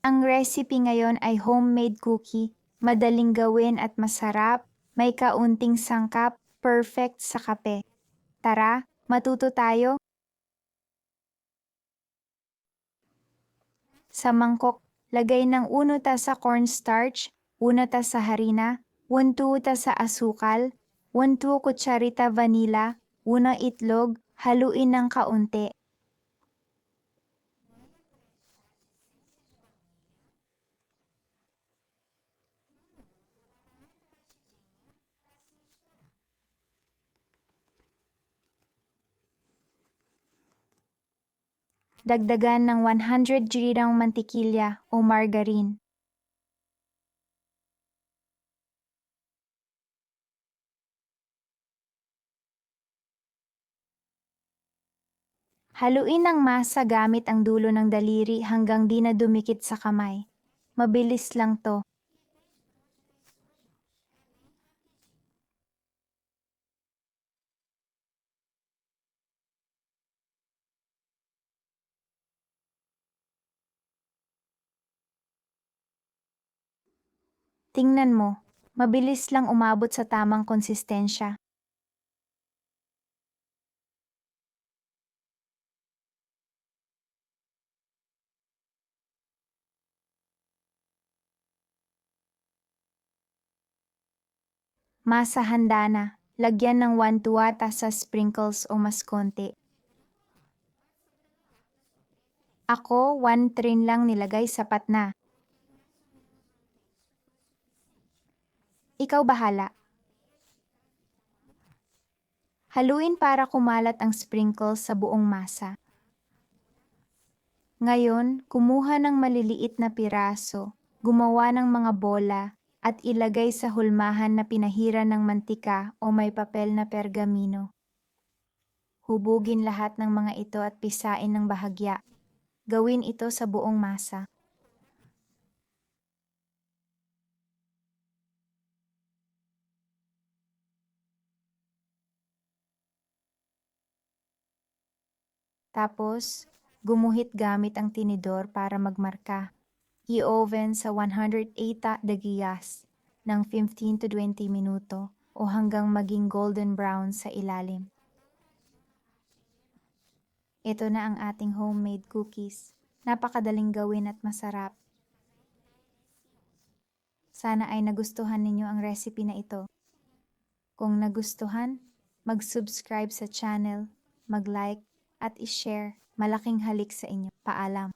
Ang recipe ngayon ay homemade cookie. Madaling gawin at masarap. May kaunting sangkap. Perfect sa kape. Tara, matuto tayo. Sa mangkok, lagay ng uno ta sa cornstarch, una ta sa harina, 1 ta sa asukal, 1 kutsarita vanilla, unang itlog, haluin ng kaunti. Dagdagan ng 100 girang mantikilya o margarine. Haluin ang masa gamit ang dulo ng daliri hanggang di na dumikit sa kamay. Mabilis lang to. Tingnan mo, mabilis lang umabot sa tamang konsistensya. Masa handa na. Lagyan ng 1 tuwata sa sprinkles o mas konti. Ako, 1 trin lang nilagay sapat na. Ikaw bahala. Haluin para kumalat ang sprinkles sa buong masa. Ngayon, kumuha ng maliliit na piraso, gumawa ng mga bola, at ilagay sa hulmahan na pinahiran ng mantika o may papel na pergamino. Hubugin lahat ng mga ito at pisain ng bahagya. Gawin ito sa buong masa. Tapos, gumuhit gamit ang tinidor para magmarka. I-oven sa 180 degrees ng 15 to 20 minuto o hanggang maging golden brown sa ilalim. Ito na ang ating homemade cookies. Napakadaling gawin at masarap. Sana ay nagustuhan ninyo ang recipe na ito. Kung nagustuhan, mag-subscribe sa channel, mag-like, at i-share. Malaking halik sa inyo. Paalam.